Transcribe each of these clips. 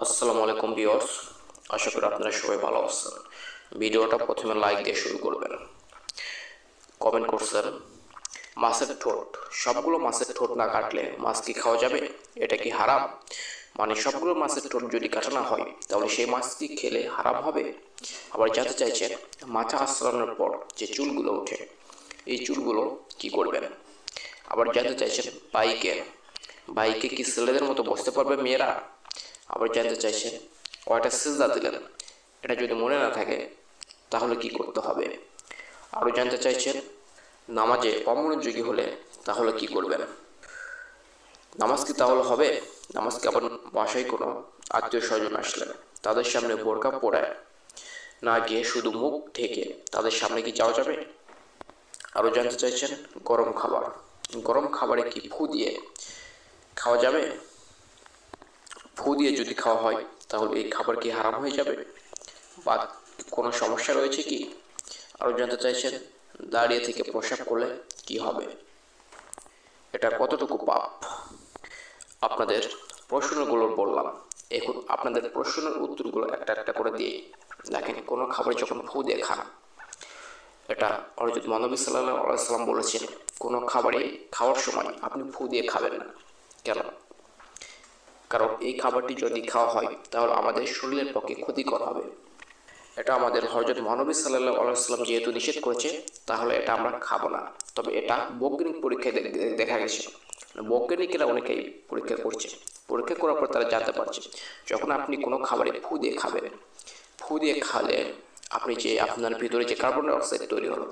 আসসালামু আলাইকুম ভিউয়ার্স, আশা করি আপনারা সবাই ভালো আছেন। ভিডিওটা প্রথমে লাইক দিয়ে শুরু করবেন। কমেন্ট করছেন, মাছের ঠোঁট। সবগুলো মাছের ঠোঁট না কাটলে মাছ কি খাওয়া যাবে? এটা কি হারাম? মানে সবগুলো মাছের ঠোঁট যদি কাটানো হয়, তাহলে সেই মাছ কি খেলে হারাম হবে? আবার জানতে চাইছেন মাথা আশ্রানোর পর যে চুলগুলো ওঠে, এই চুলগুলো কি করবেন? আবার জানতে চাইছেন, বাইকে। বাইকে কি ছেলেদের মতো বসতে পারবে মেয়েরা? আবার জানতে চাইছেন কয়টা সিজদা দিলেন? এটা যদি মনে না থাকে, তাহলে কি করতে হবে? আরও জানতে চাইছেন নামাজে অমনোযোগী হলে তাহলে কি করবেন? নামাজ কি তাহলে হবে? নামাজ কি আবার বাসায় কোনো আত্মীয় স্বজন আসলেন? তাদের সামনে বোরকা পড়ায় না গিয়ে শুধু মুখ ঢেকে তাদের সামনে কি যাওয়া যাবে? আরও জানতে চাইছেন, গরম খাবার। গরম খাবারে কি ফু দিয়ে খাওয়া যাবে? ফু দিয়ে যদি খাওয়া হয়, তাহলে এই খাবার কি হারাম হয়ে যাবে? বা কোনো সমস্যা রয়েছে কি? আরও জানতে চাইছেন, দাঁড়িয়ে থেকে প্রসাব করলে কি হবে? এটা কতটুকু পাপ? আপনাদের প্রশ্নগুলো বললাম। এখন আপনাদের প্রশ্নের উত্তরগুলো একটা একটা করে দিয়ে দেখেন, কোনো খাবার যখন ফু দিয়ে খান, এটা অরজিৎ মহানবী সাল্লাহ আলাইসাল্লাম বলেছেন, কোনো খাবারে খাওয়ার সময় আপনি ফু দিয়ে খাবেন না। কেন? কারণ এই খাবারটি যদি খাওয়া হয়, তাহলে আমাদের শরীরের পক্ষে ক্ষতিকর হবে। এটা আমাদের হজরত মহানবী সাল্লাহ আলাইসাল্লাম যেহেতু নিষেধ করেছে, তাহলে এটা আমরা খাব না। তবে এটা বৈজ্ঞানিক পরীক্ষায় দেখা গেছে। বৈজ্ঞানিকেরা অনেকেই পরীক্ষা করছে। পরীক্ষা করার পর তারা জানতে পারছে, যখন আপনি কোনো খাবারে ফু দিয়ে খাবেন, ফু দিয়ে খালে আপনি যে আপনার ভিতরে যে কার্বন ডাই অক্সাইড তৈরি হলো,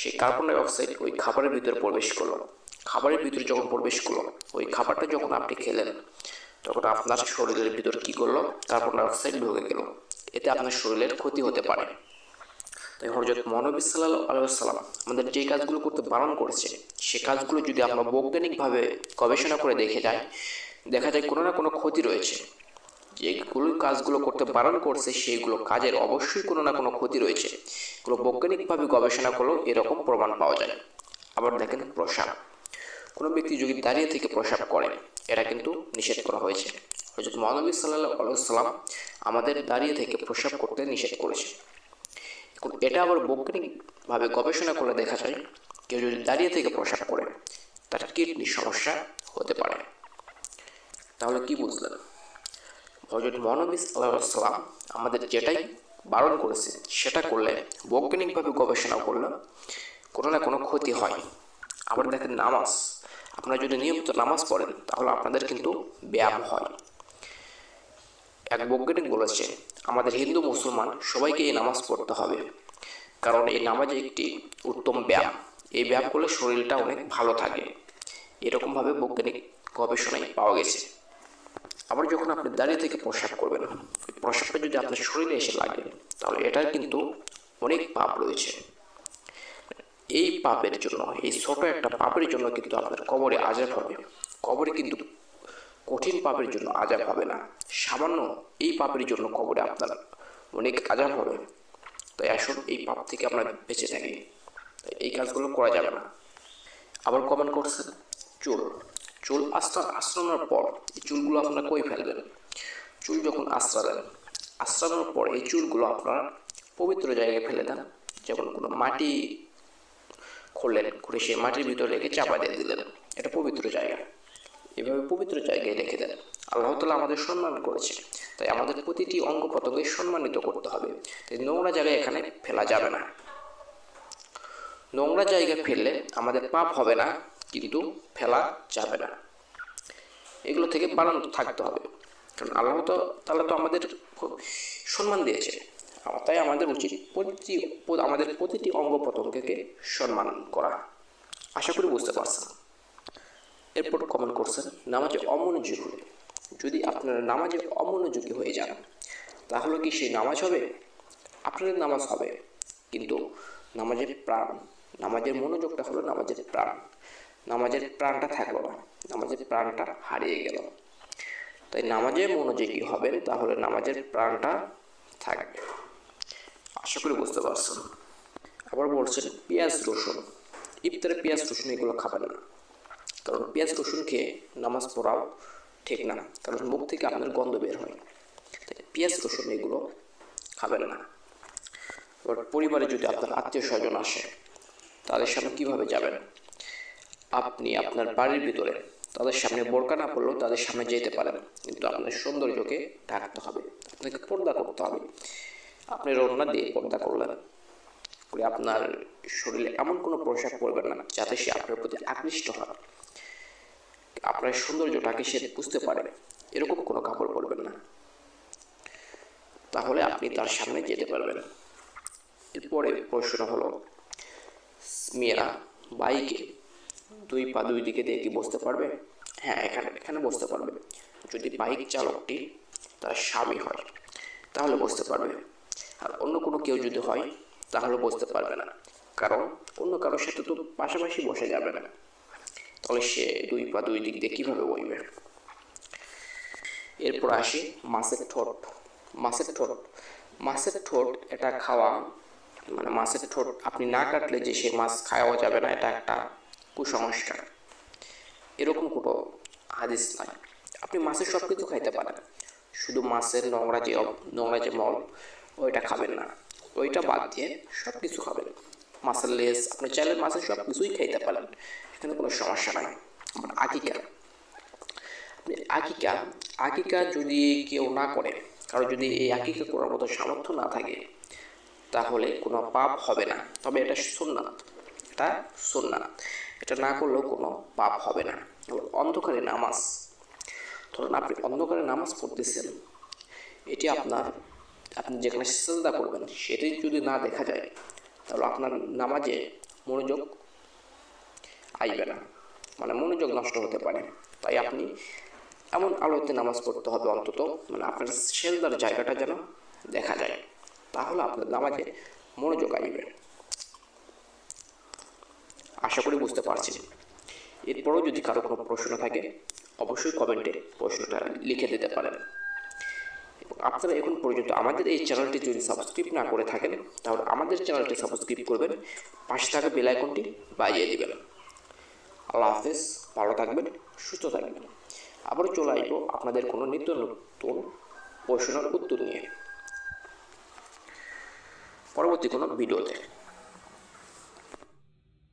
সেই কার্বন ডাই অক্সাইড ওই খাবারের ভিতরে প্রবেশ করল। খাবারের ভিতরে যখন প্রবেশ করল, ওই খাবারটা যখন আপনি খেলেন তখন আপনার শরীরের ভিতর কি করল? কার্বন ডাই অক্সাইড ঢুকে গেল। এতে আপনার শরীরের ক্ষতি হতে পারে। তাই হরজত মহানবী সাল্লাহ আমাদের যে কাজগুলো করতে বারণ করেছে, সে কাজগুলো যদি আমরা বৈজ্ঞানিকভাবে গবেষণা করে দেখে যাই, দেখা যায় কোনো না কোনো ক্ষতি রয়েছে। যেগুলো কাজগুলো করতে বারণ করছে সেইগুলো কাজের অবশ্যই কোনো না কোনো ক্ষতি রয়েছে। এগুলো বৈজ্ঞানিকভাবে গবেষণা করলেও এরকম প্রমাণ পাওয়া যায়। আবার দেখেন প্রসাব কোনো ব্যক্তি যদি দাঁড়িয়ে থেকে প্রসাব করে, এটা কিন্তু নিষেধ করা হয়েছে। হজরত মহানবী সাল্লাহ আলাইসাল্লাম আমাদের দাঁড়িয়ে থেকে প্রসাব করতে নিষেধ করেছে এটা আবার বৈজ্ঞানিকভাবে গবেষণা করে দেখা যায়, কেউ যদি দাঁড়িয়ে থেকে প্রসাব করে, তার কিডনির সমস্যা হতে পারে। তাহলে কি বুঝলেন? হজরত মহানবী সাল্লাম আমাদের যেটাই বারণ করেছে সেটা করলে বৈজ্ঞানিকভাবে গবেষণা করলে কোনো না কোনো ক্ষতি হয়। আবার দেখেন নামাজ। আপনারা যদি নিয়মিত নামাজ পড়েন, তাহলে আপনাদের কিন্তু ব্যায়াম হয়। এক বৈজ্ঞানিক বলেছে, আমাদের হিন্দু, মুসলমান, সবাইকে এই নামাজ পড়তে হবে। কারণ এই নামাজ একটি উত্তম ব্যায়াম। এই ব্যায়াম করলে শরীরটা অনেক ভালো থাকে। এরকমভাবে বৈজ্ঞানিক গবেষণায় পাওয়া গেছে। আবার যখন আপনি দাঁড়িয়ে থেকে প্রসাব করবেন, প্রসাবটা যদি আপনার শরীরে এসে লাগে, তাহলে এটার কিন্তু অনেক পাপ রয়েছে। এই পাপের জন্য, এই ছোট একটা পাপের জন্য কিন্তু আপনার কবরে আজাব হবে। কবরে কিন্তু কঠিন পাপের জন্য আজাব হবে না। সামান্য এই পাপের জন্য কবরে আপনার অনেক আজাব হবে। তাই আসুন এই পাপ থেকে আমরা বেঁচে থাকি। এই কাজগুলো করা যাবে না। আবার কমেন্ট করছেন চুল। চুল আস্তা আশ্রানোর পর এই চুলগুলো আপনারা কই ফেলবেন? চুল যখন আশ্রালেন আশ্রানোর পর এই চুলগুলো আপনারা পবিত্র জায়গায় ফেলে দেন। যেমন কোনো মাটি খুললেন করে সেই মাটির ভিতরে রেখে চাপা দিয়ে দিলেন। এটা পবিত্র জায়গা। এভাবে পবিত্র জায়গায় রেখে দেন। আল্লাহ তালা আমাদের সম্মান করেছে। তাই আমাদের প্রতিটি অঙ্গ প্রত্যঙ্গে সম্মানিত করতে হবে। তাই নোংরা জায়গায় এখানে ফেলা যাবে না। নোংরা জায়গায় ফেললে আমাদের পাপ হবে না, কিন্তু ফেলা যাবে না। এগুলো থেকে বানানো থাকতে হবে। কারণ আল্লাহ তো তাহলে তো আমাদের খুব সম্মান দিয়েছে। তাই আমাদের উচিত প্রতি আমাদের প্রতিটি অঙ্গ প্রত্যঙ্গকে সম্মান করা। আশা করি বুঝতে পারছেন। এরপর কমেন্ট করছেন, নামাজে অমনোযোগী হলে। যদি আপনারা নামাজে অমনোযোগী হয়ে যান, তাহলে কি সেই নামাজ হবে? আপনাদের নামাজ হবে। কিন্তু নামাজের প্রাণ, নামাজের মনোযোগটা হলো নামাজের প্রাণ। নামাজের প্রাণটা থাকল না, নামাজের প্রাণটা হারিয়ে গেল। তাই নামাজে মনোযোগী হবেন, তাহলে নামাজের প্রাণটা থাকবে। আশা করি বুঝতে পারছেন। আবার বলছেন, পেঁয়াজ, রসুন। ইফতারে পেঁয়াজ, রসুন এগুলো খাবেন না। কারণ পেঁয়াজ, রসুন খেয়ে নামাজ পড়াও ঠিক না। কারণ মুখ থেকে আপনার গন্ধ বের হয়। পেঁয়াজ, রসুন এগুলো খাবেন না। এবার পরিবারে যদি আপনার আত্মীয় স্বজন আসে, তাদের সামনে কীভাবে যাবেন? আপনি আপনার বাড়ির ভিতরে তাদের সামনে বোরকা না পড়লেও তাদের সামনে যেতে পারেন। কিন্তু আপনার সৌন্দর্যকে ঢাকতে হবে। আপনাকে পর্দা করতে হবে। আপনি রওনা দিয়ে পর্দা করলেন। করে আপনার শরীরে এমন কোনো পোশাক পরবেন না, যাতে সে আপনার প্রতি আকৃষ্ট হয়। আপনার সৌন্দর্যটাকে সে বুঝতে পারে, এরকম কোনো কাপড় পরবেন না। তাহলে আপনি তার সামনে যেতে পারবেন। এরপরে প্রশ্ন হলো, মেয়েরা বাইকে দুই পা দুই দিকে দিয়ে কি বসতে পারবে? হ্যাঁ এখানে এখানে বসতে পারবে। যদি বাইক চালকটি তার স্বামী হয়, তাহলে বসতে পারবে। আর অন্য কোনো কেউ যদি হয়, তাহলে বসতে পারবে না। কারণ অন্য কারোর সাথে তো পাশাপাশি বসে যাবে না। তাহলে সে দুই পা দুই দিক দিয়ে কীভাবে বইবে? এরপর আসি মাছের ঠোঁট। মাছের ঠোঁট। মাছের ঠোঁট এটা খাওয়া মানে মাছের ঠোঁট আপনি না কাটলে যে সে মাছ খাওয়া যাবে না, এটা একটা কুসংস্কার। এরকম কোনো হাদিস নাই। আপনি মাছের সব কিছু খাইতে পারেন। শুধু মাছের নোংরা যে নোংরা যে মল ওইটা খাবেন না। ওইটা বাদ দিয়ে সব কিছু খাবেন। মাছের লেস, আপনি চাইলে মাছের সব কিছুই খাইতে পারেন। এখানে কোনো সমস্যা নাই। আবার আকিকা আপনি আকিকা আকিকা যদি কেউ না করে কারণ যদি এই আকিকা করার মতো সামর্থ্য না থাকে, তাহলে কোনো পাপ হবে না। তবে এটা সুন্নাত। এটা সুন্নাত। এটা না করলেও কোনো পাপ হবে না। অন্ধকারে নামাজ। ধরুন আপনি অন্ধকারে নামাজ পড়তেছেন। এটি আপনার আপনি যেখানে সেজদা করবেন, সেটি যদি না দেখা যায়, তাহলে আপনার নামাজে মনোযোগ আইবে না। মানে মনোযোগ নষ্ট হতে পারে। তাই আপনি এমন আলোতে নামাজ পড়তে হবে অন্তত মানে আপনার সেজদার জায়গাটা যেন দেখা যায়, তাহলে আপনার নামাজে মনোযোগ আইবে। আশা করি বুঝতে পারছি এরপরও যদি কারও কোনো প্রশ্ন থাকে, অবশ্যই কমেন্টে প্রশ্নটা লিখে দিতে পারেন। আপনারা এখন পর্যন্ত আমাদের এই চ্যানেলটি যদি সাবস্ক্রাইব না করে থাকেন, তাহলে আমাদের চ্যানেলটি সাবস্ক্রাইব করবেন, পাশে থাকা বেল আইকনটি বাজিয়ে দেবেন। আল্লাহ হাফেজ, ভালো থাকবেন, সুস্থ থাকবেন। আবার চলে আসব আপনাদের কোনো নিত্য নতুন প্রশ্নের উত্তর নিয়ে। পরবর্তী কোনো ভিডিওতে।